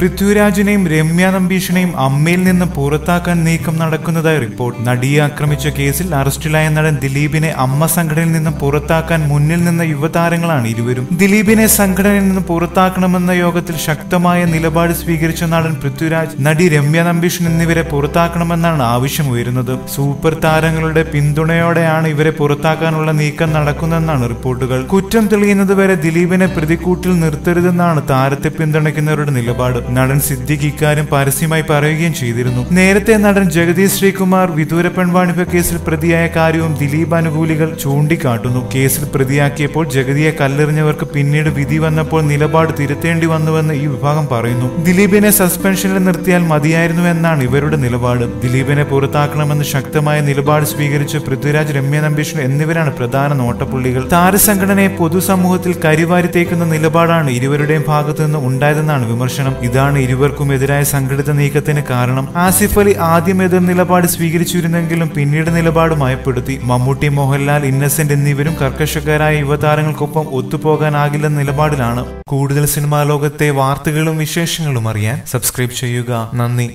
പൃഥ്വിരാജിനെയും രമ്യ നമ്പീഷിനെയും അമ്മയിൽ നിന്ന് പുറത്താക്കാൻ നീക്കം നടക്കുന്നതായി റിപ്പോർട്ട്. നടിയെ ആക്രമിച്ച കേസിൽ അറസ്റ്റിലായ നടൻ ദിലീപിനെ അമ്മ സംഘടനയിൽ നിന്ന് പുറത്താക്കാൻ മുന്നിൽ നിന്ന യുവതാരങ്ങളാണ് ഇരുവരും. ദിലീപിനെ സംഘടനയിൽ നിന്ന് പുറത്താക്കണമെന്ന യോഗത്തിൽ ശക്തമായ നിലപാട് സ്വീകരിച്ച നടൻ പൃഥ്വിരാജ് നടി രമ്യ നമ്പീഷൻ എന്നിവരെ പുറത്താക്കണമെന്നാണ് ആവശ്യം ഉയരുന്നത് സൂപ്പർ താരങ്ങളുടെ പിന്തുണയോടെയാണ് ഇവരെ പുറത്താക്കാനുള്ള നീക്കം നടക്കുന്നതെന്നാണ് റിപ്പോർട്ടുകൾ. കുറ്റം തെളിയുന്നതുവരെ ദിലീപിനെ പ്രതിക്കൂട്ടിൽ നിർത്തരുതെന്നാണ് താരത്തെ പിന്തുണയ്ക്കുന്നവരുടെ നിലപാട്. നടൻ സിദ്ദിഖ് ഇക്കാര്യം പരസ്യമായി പറയുകയും ചെയ്തിരുന്നു. നേരത്തെ നടൻ ജഗദീഷ് ശ്രീകുമാർ വിദൂര പെൺവാണിഭ കേസിൽ പ്രതിയായ കാര്യവും ദിലീപ് അനുകൂലികൾ ചൂണ്ടിക്കാട്ടുന്നു. കേസിൽ പ്രതിയാക്കിയപ്പോൾ ജഗതിയെ കല്ലെറിഞ്ഞവർക്ക് പിന്നീട് വിധി വന്നപ്പോൾ നിലപാട് തിരുത്തേണ്ടി വന്നുവെന്ന് ഈ വിഭാഗം പറയുന്നു. ദിലീപിനെ സസ്പെൻഷനിൽ നിർത്തിയാൽ മതിയായിരുന്നു എന്നാണ് ഇവരുടെ നിലപാട്. ദിലീപിനെ പുറത്താക്കണമെന്ന് ശക്തമായ നിലപാട് സ്വീകരിച്ച പൃഥ്വിരാജ് രമ്യ നമ്പീഷൻ എന്നിവരാണ് പ്രധാന നോട്ടപ്പുള്ളികൾ. താരസംഘടനയെ പൊതുസമൂഹത്തിൽ കരിവാരിത്തേക്കുന്ന നിലപാടാണ് ഇരുവരുടെയും ഭാഗത്തു നിന്ന് ഉണ്ടായതെന്നാണ് വിമർശനം. ഇതാണ് ഇരുവർക്കും എതിരായ സംഘടിത നീക്കത്തിന് കാരണം. ആസിഫ് അലി ആദ്യം എതിർ നിലപാട് സ്വീകരിച്ചിരുന്നെങ്കിലും പിന്നീട് നിലപാട് മയപ്പെടുത്തി മമ്മൂട്ടി മോഹൻലാൽ ഇന്നസെന്റ് എന്നിവരും കർക്കശക്കാരായ യുവതാരങ്ങൾക്കൊപ്പം ഒത്തുപോകാനാകില്ലെന്ന നിലപാടിലാണ്. കൂടുതൽ സിനിമാ ലോകത്തെ വാർത്തകളും വിശേഷങ്ങളും അറിയാൻ സബ്സ്ക്രൈബ് ചെയ്യുക. നന്ദി.